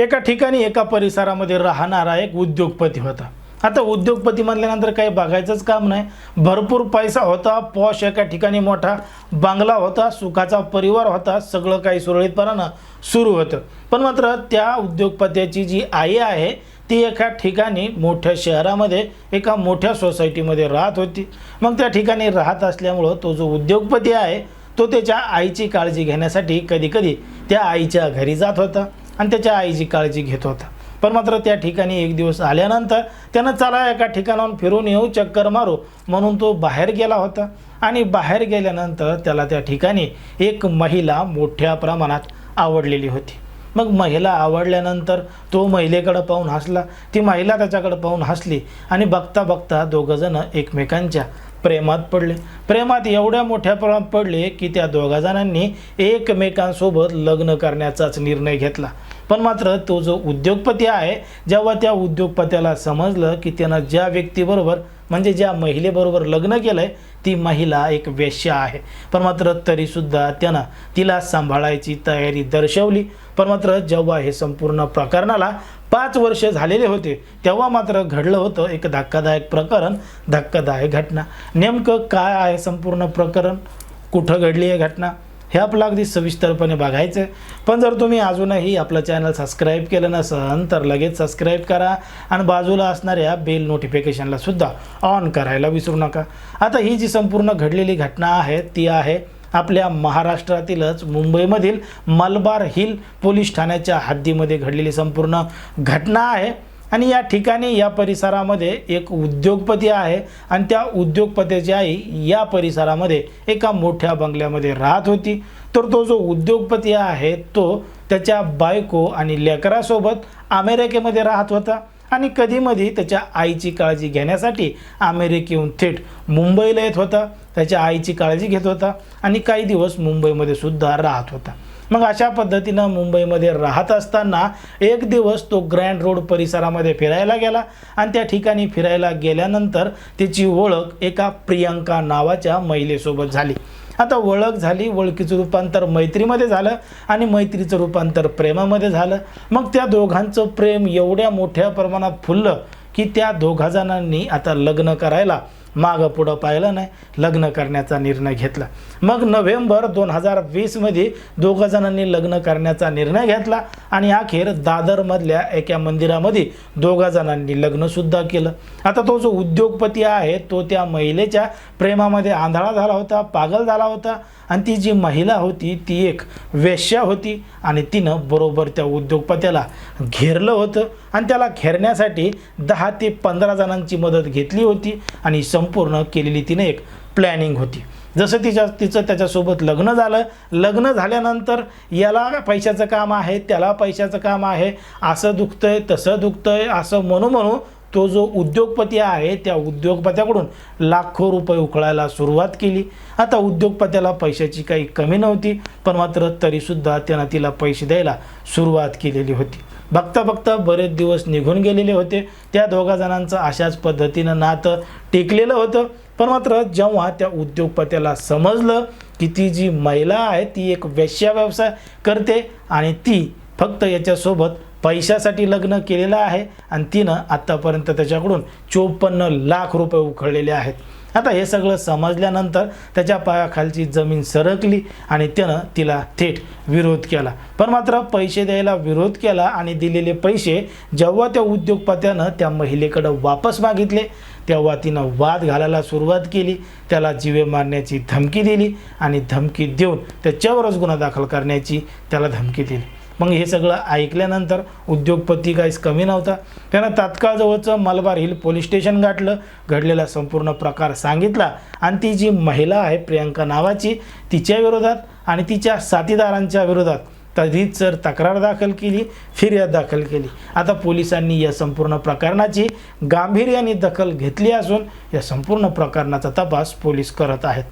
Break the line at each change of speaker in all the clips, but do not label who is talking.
एका ठिकाणी एका परिसरामध्ये राहणारा एक उद्योगपती होता. आता उद्योगपती म्हटल्यानंतर काही बघायचंच काम नाही. भरपूर पैसा होता पॉश एका ठिकाणी मोठा बांगला होता सुखाचा परिवार होता सगळं काही सुरळीतपणानं सुरू होतं. पण मात्र त्या उद्योगपत्याची जी आई आहे ती एका ठिकाणी मोठ्या शहरामध्ये एका मोठ्या सोसायटीमध्ये राहत होती. मग त्या ठिकाणी राहत असल्यामुळं तो जो उद्योगपती आहे तो त्याच्या आईची काळजी घेण्यासाठी कधीकधी त्या आईच्या घरी जात होता. आणि त्याच्या आईची काळजी घेत होता. पण मात्र त्या ठिकाणी एक दिवस आल्यानंतर त्यानं चला एका ठिकाणाहून फिरून येऊ चक्कर मारू म्हणून तो बाहेर गेला होता. आणि बाहेर गेल्यानंतर त्याला त्या ठिकाणी एक महिला मोठ्या प्रमाणात आवडलेली होती. मग महिला आवडल्यानंतर तो महिलेकडं पाहून हसला. ती महिला त्याच्याकडं पाहून हसली आणि बघता बघता दोघंजणं एकमेकांच्या प्रेमात पडले. प्रेमात एवढ्या मोठ्या प्रमाणात पडले की त्या दोघा जणांनी एकमेकांसोबत लग्न करण्याचाच निर्णय घेतला. पण मात्र तो जो उद्योगपती आहे जेव्हा त्या उद्योगपत्याला समजलं की त्यानं ज्या व्यक्तीबरोबर म्हणजे ज्या महिलेबरोबर लग्न केलं आहे ती महिला एक वेश्या आहे. पण मात्र तरीसुद्धा त्यानं तिला सांभाळायची तयारी दर्शवली. पण मात्र जेव्हा हे संपूर्ण प्रकरणाला पाच वर्ष झालेले होते. तेव्हा मात्र घडलं होतं एक धक्कादायक प्रकरण धक्कादायक घटना. नेमकं काय आहे संपूर्ण प्रकरण? कुठं घडली आहे घटना? हे आपलं अगदी सविस्तरपणे बघायचं आहे पण जर तुम्ही अजूनही आपलं चॅनल सबस्क्राईब केलं नसेल तर लगेच सबस्क्राईब करा आणि बाजूला असणाऱ्या बेल नोटिफिकेशनला सुद्धा ऑन करायला विसरू नका. आता ही जी संपूर्ण घडलेली घटना आहे ती आहे आपल्या महाराष्ट्रातीलच मुंबईमधील मलबार हिल पोलीस ठाण्याच्या हद्दीमध्ये घडलेली संपूर्ण घटना आहे. आणि या ठिकाणी या परिसरामध्ये एक उद्योगपती आहे आणि त्या उद्योगपतीची आई या परिसरामध्ये एका मोठ्या बंगल्यामध्ये राहत होती. तर तो जो उद्योगपती आहे तो त्याच्या बायको आणि लेकरासोबत अमेरिकेमध्ये राहत होता. आणि कधीमधी त्याच्या आईची काळजी घेण्यासाठी अमेरिकेहून थेट मुंबईला येत होता. त्याच्या आईची काळजी घेत होता आणि काही दिवस मुंबईमध्ये सुद्धा राहत होता. मग अशा पद्धतीनं मुंबईमध्ये राहत असताना एक दिवस तो ग्रँड रोड परिसरामध्ये फिरायला गेला आणि त्या ठिकाणी फिरायला गेल्यानंतर त्याची ओळख एका प्रियंका नावाच्या महिलेसोबत झाली. आता ओळख झाली ओळखीचं रूपांतर मैत्रीमध्ये झालं आणि मैत्रीचं रूपांतर प्रेमामध्ये झालं. मग त्या दोघांचं प्रेम एवढ्या मोठ्या प्रमाणात फुललं की त्या दोघा जणांनी आता लग्न करायला मागं पुढं पाहिलं नाही लग्न करण्याचा निर्णय घेतला. मग नोव्हेंबर दोन हजार वीसमध्ये दोघं जणांनी लग्न करण्याचा निर्णय घेतला आणि अखेर दादरमधल्या एका मंदिरामध्ये दोघा जणांनी लग्नसुद्धा केलं. आता तो जो उद्योगपती आहे तो त्या महिलेच्या प्रेमामध्ये आंधळा झाला होता पागल झाला होता आणि ती जी महिला होती ती एक वेश्या होती आणि तिनं बरोबर त्या उद्योगपत्याला घेरलं होतं. आणि त्याला घेरण्यासाठी दहा ते पंधरा जणांची मदत घेतली होती आणि संपूर्ण केलेली तिने एक प्लॅनिंग होती. जसं तिच्या तिचं त्याच्यासोबत लग्न झालं लग्न झाल्यानंतर याला पैशाचं काम आहे त्याला पैशाचं काम आहे असं दुखतंय तसं दुखतंय असं म्हणू म्हणू तो जो उद्योगपती आहे त्या उद्योगपत्याकडून लाखो रुपये उकळायला सुरुवात केली. आता उद्योगपत्याला पैशाची काही कमी नव्हती पण मात्र तरीसुद्धा त्यानं तिला पैसे द्यायला सुरुवात केलेली होती. बघता बघता बरेच दिवस निघून गेलेले होते. त्या दोघा जणांचं अशाच पद्धतीनं नातं टिकलेलं होतं. पण मात्र जेव्हा त्या उद्योगपत्याला समजलं की ती जी महिला आहे ती एक वेश्या व्यवसाय करते आणि ती फक्त याच्यासोबत पैशासाठी लग्न केलेलं आहे आणि तिनं आत्तापर्यंत त्याच्याकडून चोपन्न लाख रुपये उखळलेले आहेत. आता हे सगळं समजल्यानंतर त्याच्या पायाखालची जमीन सरकली आणि त्यानं तिला थेट विरोध केला. पण मात्र पैसे द्यायला विरोध केला आणि दिलेले पैसे जेव्हा त्या उद्योगपत्यानं त्या महिलेकडं वापस मागितले तेव्हा तिनं वाद घालायला सुरुवात केली त्याला जीवे मारण्याची धमकी दिली आणि धमकी देऊन त्याच्यावरच गुन्हा दाखल करण्याची त्याला धमकी दिली. मग हे सगळं ऐकल्यानंतर उद्योगपती काहीच कमी नव्हता. त्यानं तात्काळ जवळचं मलबार हिल पोलीस स्टेशन गाठलं घडलेला संपूर्ण प्रकार सांगितला. आणि ती जी महिला आहे प्रियांका नावाची तिच्या विरोधात आणि तिच्या साथीदारांच्या विरोधात तधीच जर तक्रार दाखल केली फिर्याद दाखल केली. आता पोलिसांनी या संपूर्ण प्रकरणाची गांभीर्याने दखल घेतली असून या संपूर्ण प्रकरणाचा तपास पोलीस करत आहेत.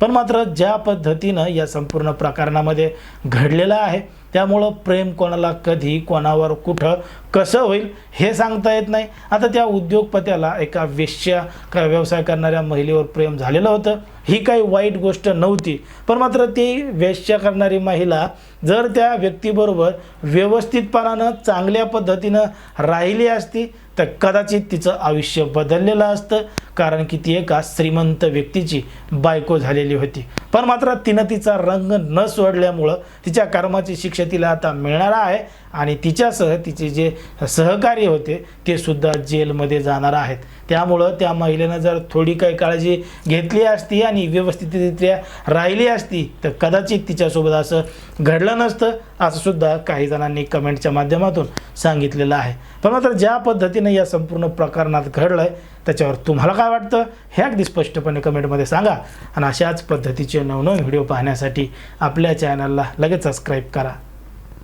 पण मात्र ज्या पद्धतीनं या संपूर्ण प्रकरणामध्ये घडलेलं आहे त्यामुळं प्रेम कोणाला कधी कोणावर कुठं कसं होईल हे सांगता येत नाही. आता त्या उद्योगपत्याला एका वेश्या का व्यवसाय करणाऱ्या महिलेवर प्रेम झालेलं होतं. ही काही वाईट गोष्ट नव्हती. पण मात्र ती वेश्या करणारी महिला जर त्या व्यक्तीबरोबर व्यवस्थितपणानं चांगल्या पद्धतीनं राहिली असती तर कदाचित तिचं आयुष्य बदललेलं असतं. कारण की ती एका श्रीमंत व्यक्तीची बायको झालेली होती. पण मात्र तिनं तिचा रंग न सोडल्यामुळं तिच्या कर्माची शिक्षा तिला आता मिळणार आहे आणि तिच्यासह तिचे जे सहकारी होते ते सुद्धा जेलमध्ये जाणार आहेत. त्यामुळं त्या महिलेनं जर थोडी काही काळजी घेतली असती आणि व्यवस्थितरित्या राहिली असती तर कदाचित तिच्यासोबत असं घडलं नसतं. असं सुद्धा काही जणांनी कमेंटच्या माध्यमातून सांगितलेलं आहे. पण मात्र ज्या पद्धतीनं या संपूर्ण प्रकरणात घडलं आहे त्याच्यावर तुम्हाला काय वाटतं? हे अगदी स्पष्टपणे कमेंटमध्ये सांगा. आणि अशाच पद्धतीचे नवनवीन व्हिडिओ पाहण्यासाठी आपल्या चॅनलला लगेच सबस्क्राईब करा.